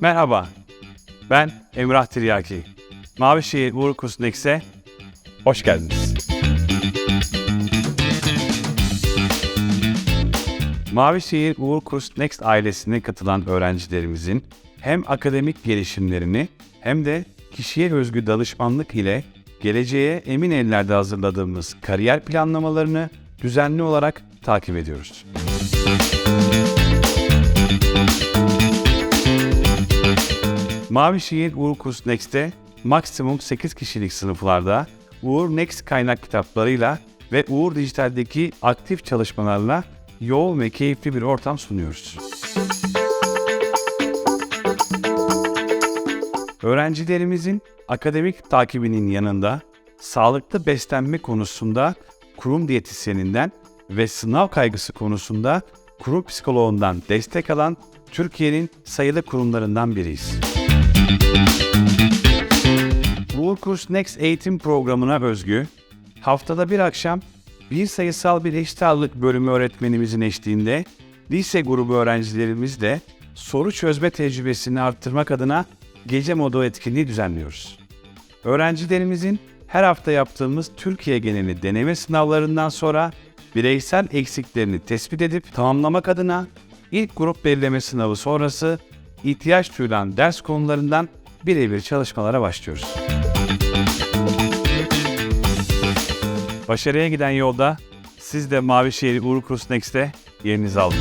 Merhaba, ben Emrah Tiryaki. Mavişehir Uğur Kusnex'e hoş geldiniz. Mavişehir Uğur Kurs ailesine katılan öğrencilerimizin hem akademik gelişimlerini hem de kişiye özgü danışmanlık ile geleceğe emin ellerde hazırladığımız kariyer planlamalarını düzenli olarak takip ediyoruz. Mavişehir Uğur Kurs Next'te maksimum 8 kişilik sınıflarda Uğur Next kaynak kitaplarıyla ve Uğur Dijital'deki aktif çalışmalarla yoğun ve keyifli bir ortam sunuyoruz. Öğrencilerimizin akademik takibinin yanında sağlıklı beslenme konusunda kurum diyetisyeninden ve sınav kaygısı konusunda kurum psikoloğundan destek alan Türkiye'nin sayılı kurumlarından biriyiz. Uğur Kurs Next eğitim programına özgü, haftada bir akşam bir sayısal bir eşit ağırlık bölümü öğretmenimizin eşliğinde lise grubu öğrencilerimizle soru çözme tecrübesini arttırmak adına gece modu etkinliği düzenliyoruz. Öğrencilerimizin her hafta yaptığımız Türkiye geneli deneme sınavlarından sonra bireysel eksiklerini tespit edip tamamlamak adına ilk grup belirleme sınavı sonrası ihtiyaç duyulan ders konularından birebir çalışmalara başlıyoruz. Başarıya giden yolda siz de Mavişehir Uğur Kurs Next'te yerinizi alın.